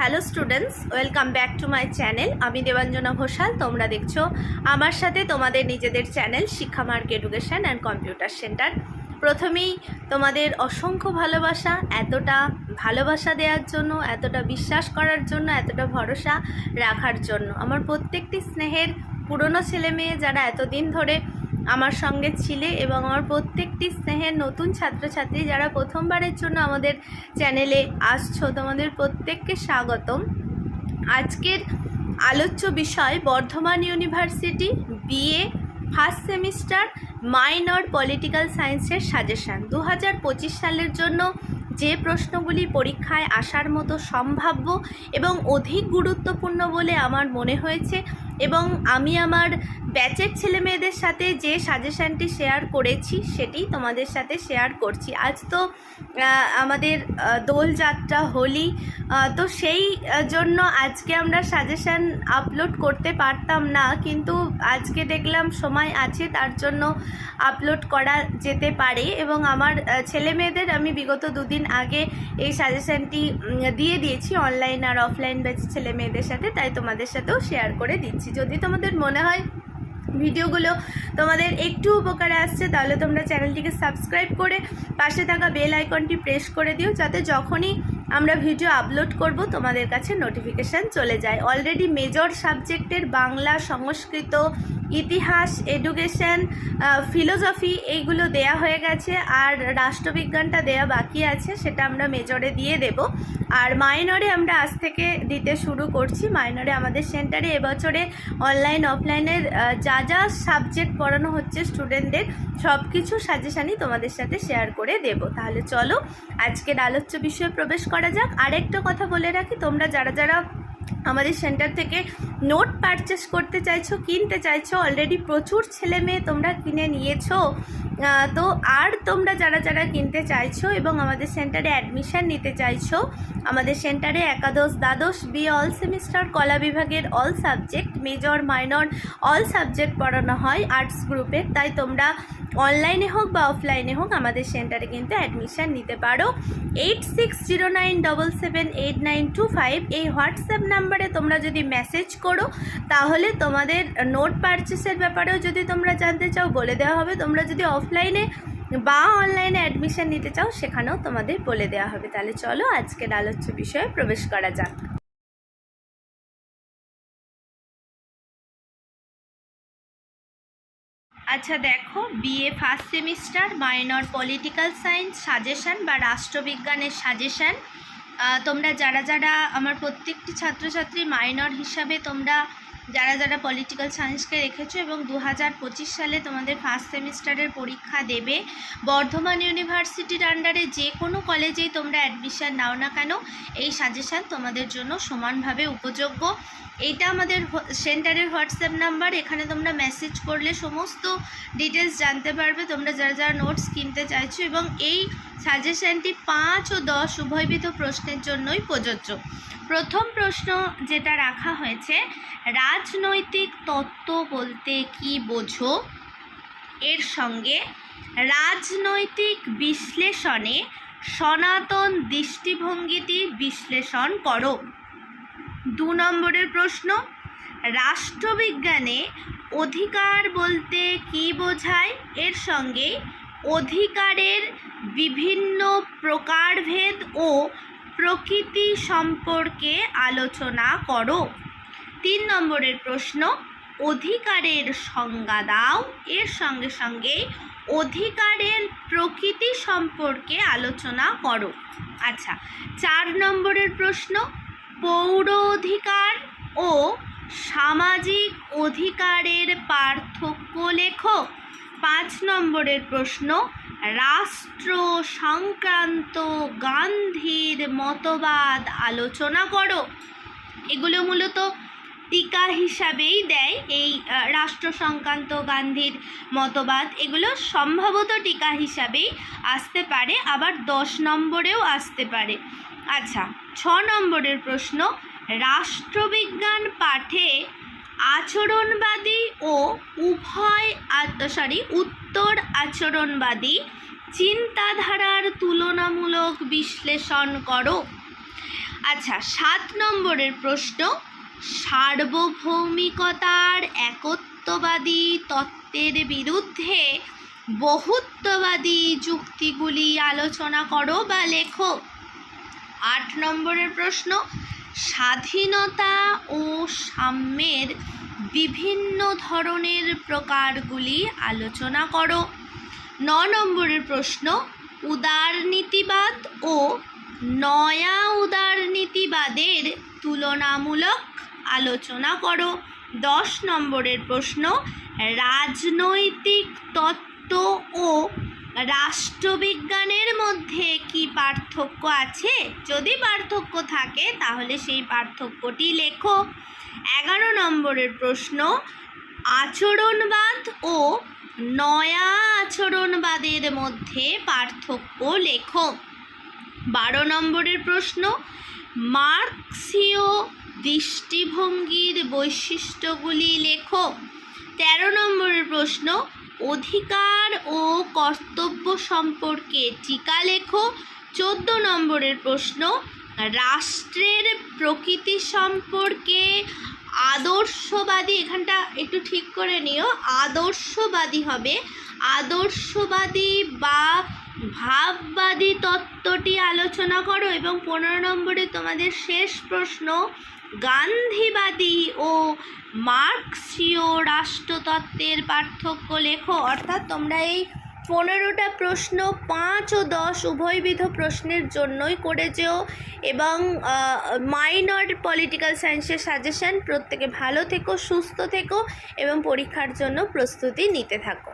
Hello students, welcome back to my channel. আমি দেবাঞ্জনা ঘোষাল, তোমরা দেখছ আমার সাথে তোমাদের নিজেদের channel Shiksha mark education and computer centre. প্রথমেই তোমাদের অসংখ্য ভালোবাসা, এতটা ভালোবাসা দেওয়ার জন্য, এতটা বিশ্বাস করার জন্য, এতটা ভরসা রাখার জন্য। আমার প্রত্যেকটি স্নেহের পুরনো ছেলে মেয়ে যারা এতদিন ধরে আমার সঙ্গে ছিলে এবং আমার প্রত্যেকটি স্নেহের নতুন ছাত্রছাত্রী যারা প্রথমবারের জন্য আমাদের চ্যানেলে আসছো, তোমাদের প্রত্যেককে স্বাগতম। আজকের আলোচ্য বিষয়, Bardhaman university BA first semester minor political সায়েন্সের সাজেশান। দু হাজার পঁচিশ সালের জন্য যে প্রশ্নগুলি পরীক্ষায় আসার মতো সম্ভাব্য এবং অধিক গুরুত্বপূর্ণ বলে আমার মনে হয়েছে এবং আমি আমার ব্যাচের ছেলে মেয়েদের সাথে যে সাজেশানটি শেয়ার করেছি, সেটি তোমাদের সাথে শেয়ার করছি। আজ তো আমাদের দোলযাত্রা, হোলি তো সেই জন্য আজকে আমরা সাজেশান আপলোড করতে পারতাম না, কিন্তু আজকে দেখলাম সময় আছে, তার জন্য আপলোড করা যেতে পারে এবং আমার ছেলে মেয়েদের আমি বিগত দুদিন আগে এই সাজেশানটি দিয়ে দিয়েছি, অনলাইন আর অফলাইন ব্যাচ ছেলে মেয়েদের সাথে, তাই তোমাদের সাথেও শেয়ার করে দিচ্ছি। যদি তোমাদের মনে হয় ভিডিওগুলো তোমাদের একটু উপকারে আসছে, তাহলে তোমরা চ্যানেলটিকে সাবস্ক্রাইব করে পাশে থাকা বেল আইকনটি প্রেস করে দিও, যাতে যখনই আমরা ভিডিও আপলোড করব, তোমাদের কাছে নোটিফিকেশান চলে যায়। অলরেডি মেজর সাবজেক্টের বাংলা, সংস্কৃত ইতিহাস এডুকেশন ফিলোসফি এইগুলো দেয়া হয়ে গেছে আর রাষ্ট্রবিজ্ঞানটা দেয়া বাকি আছে, সেটা আমরা মেজরে দিয়ে দেব। আর মাইনরে আমরা আজ থেকে দিতে শুরু করছি। মাইনরে আমাদের সেন্টারে এবছরে অনলাইন অফলাইনের যা যা সাবজেক্ট পড়ানো হচ্ছে স্টুডেন্টদের সব কিছু সাজেশানই তোমাদের সাথে শেয়ার করে দেব। তাহলে চলো, আজকের আলোচ্য বিষয়ে প্রবেশ করা যাক। আরেকটা কথা বলে রাখি, তোমরা যারা যারা আমাদের সেন্টার থেকে নোট পারচেস করতে চাইছো, কিনতে চাইছো অলরেডি প্রচুর ছেলে মেয়ে তোমরা কিনে নিয়েছো তো আর তোমরা যারা যারা কিনতে চাইছো এবং আমাদের সেন্টারে অ্যাডমিশন নিতে চাইছো, আমাদের সেন্টারে একাদশ, দ্বাদশ বি অল সেমিস্টার কলা বিভাগের all subject major minor all subject পড়ানো হয় আর্টস গ্রুপের তাই তোমরা অনলাইনে হোক বা অফলাইনে হোক, আমাদের সেন্টারে কিন্তু অ্যাডমিশান নিতে পারো। Eight six zero nine double seven eight nine two five এই হোয়াটসঅ্যাপ নাম্বারে তোমরা যদি মেসেজ করো, তাহলে তোমাদের নোট পারচেসের ব্যাপারেও যদি তোমরা জানতে চাও, বলে দেওয়া হবে। তোমরা যদি অফলাইনে বা অনলাইনে অ্যাডমিশান নিতে চাও, সেখানেও তোমাদের বলে দেওয়া হবে। তাহলে চলো আজকের আলোচ্য বিষয়ে প্রবেশ করা যাক। আচ্ছা দেখো BA first semester minor political science suggestion বা রাষ্ট্রবিজ্ঞানের সাজেশান তোমরা যারা যারা আমার প্রত্যেকটি ছাত্রছাত্রী মাইনর হিসাবে তোমরা যারা যারা পলিটিক্যাল সায়েন্সকে রেখেছো এবং দু হাজার পঁচিশ সালে তোমাদের ফার্স্ট সেমিস্টারের পরীক্ষা দেবে, বর্ধমান ইউনিভার্সিটির আন্ডারে যে কোনো কলেজেই তোমরা অ্যাডমিশান নাও না কেন, এই সাজেশান তোমাদের জন্য সমানভাবে উপযোগ্য। এইটা আমাদের সেন্টারের হোয়াটসঅ্যাপ নাম্বার, এখানে তোমরা মেসেজ করলে সমস্ত ডিটেলস জানতে পারবে। তোমরা যারা যারা নোটস কিনতে চাইছো এবং এই সাজেশনটি পাঁচ ও দশ উভয়বিধ প্রশ্নের জন্যই প্রযোজ্য। প্রথম প্রশ্ন যেটা রাখা হয়েছে, রাজনৈতিক তত্ত্ব বলতে কি বোঝো? এর সঙ্গে রাজনৈতিক বিশ্লেষণে সনাতন দৃষ্টিভঙ্গিটি বিশ্লেষণ করো। দু নম্বরের প্রশ্ন, রাষ্ট্রবিজ্ঞানে অধিকার বলতে কি বোঝায়? এর সঙ্গে অধিকারের বিভিন্ন প্রকারভেদ ও প্রকৃতি সম্পর্কে আলোচনা করো। তিন নম্বরের প্রশ্ন, অধিকারের সংজ্ঞা দাও। এর সঙ্গে সঙ্গে অধিকারের প্রকৃতি সম্পর্কে আলোচনা করো। আচ্ছা চার নম্বরের প্রশ্ন পৌর অধিকার ও সামাজিক অধিকারের পার্থক্য লেখো পাঁচ নম্বরের প্রশ্ন, রাষ্ট্র সংক্রান্ত গান্ধীর মতবাদ আলোচনা করো। এগুলো মূলত টিকা হিসাবেই দেয় এই রাষ্ট্র সংক্রান্ত গান্ধীর মতবাদ। এগুলো সম্ভবত টিকা হিসাবেই আসতে পারে, আবার দশ নম্বরেও আসতে পারে। আচ্ছা ছ নম্বরের প্রশ্ন, রাষ্ট্রবিজ্ঞান পাঠে আচরণবাদী ও উভয় সরি উত্তর আচরণবাদী চিন্তাধারার তুলনামূলক বিশ্লেষণ করো। আচ্ছা সাত নম্বরের প্রশ্ন, সার্বভৌমিকতার একত্ববাদী তত্ত্বের বিরুদ্ধে বহুত্ববাদী যুক্তিগুলি আলোচনা করো বা লেখো। আট নম্বরের প্রশ্ন, স্বাধীনতা ও সাম্যের বিভিন্ন ধরনের প্রকারগুলি আলোচনা করো। ন নম্বরের প্রশ্ন উদারনীতিবাদ ও নয়া উদারনীতিবাদের তুলনামূলক আলোচনা করো। দশ নম্বরের প্রশ্ন, রাজনৈতিক তত্ত্ব ও রাষ্ট্রবিজ্ঞানের মধ্যে কি পার্থক্য আছে? যদি পার্থক্য থাকে, তাহলে সেই পার্থক্যটি লেখো। এগারো নম্বরের প্রশ্ন, আচরণবাদ ও নয়া আচরণবাদের মধ্যে পার্থক্য লেখো। বারো নম্বরের প্রশ্ন, মার্কসীয় দৃষ্টিভঙ্গির বৈশিষ্ট্যগুলি লেখো। তেরো নম্বরের প্রশ্ন অধিকার ও কর্তব্য সম্পর্কে টিকা লেখো। চোদ্দ নম্বরের প্রশ্ন, রাষ্ট্রের প্রকৃতি সম্পর্কে আদর্শবাদী, এখানটা একটু ঠিক করে নিও, আদর্শবাদী হবে। আদর্শবাদী বা ভাববাদী তত্ত্বটি আলোচনা করো এবং পনেরো নম্বরে তোমাদের শেষ প্রশ্ন গান্ধীবাদী ও মার্কসীয় রাষ্ট্রতত্ত্বের পার্থক্য লেখো। অর্থাৎ তোমরা এই পনেরোটা প্রশ্ন, পাঁচ ও দশ উভয়বিধ প্রশ্নের জন্যই করে যেও এবং মাইনর পলিটিক্যাল সায়েন্সের সাজেশান প্রত্যেকে ভালো থেকো, সুস্থ থেকো এবং পরীক্ষার জন্য প্রস্তুতি নিতে থাকো।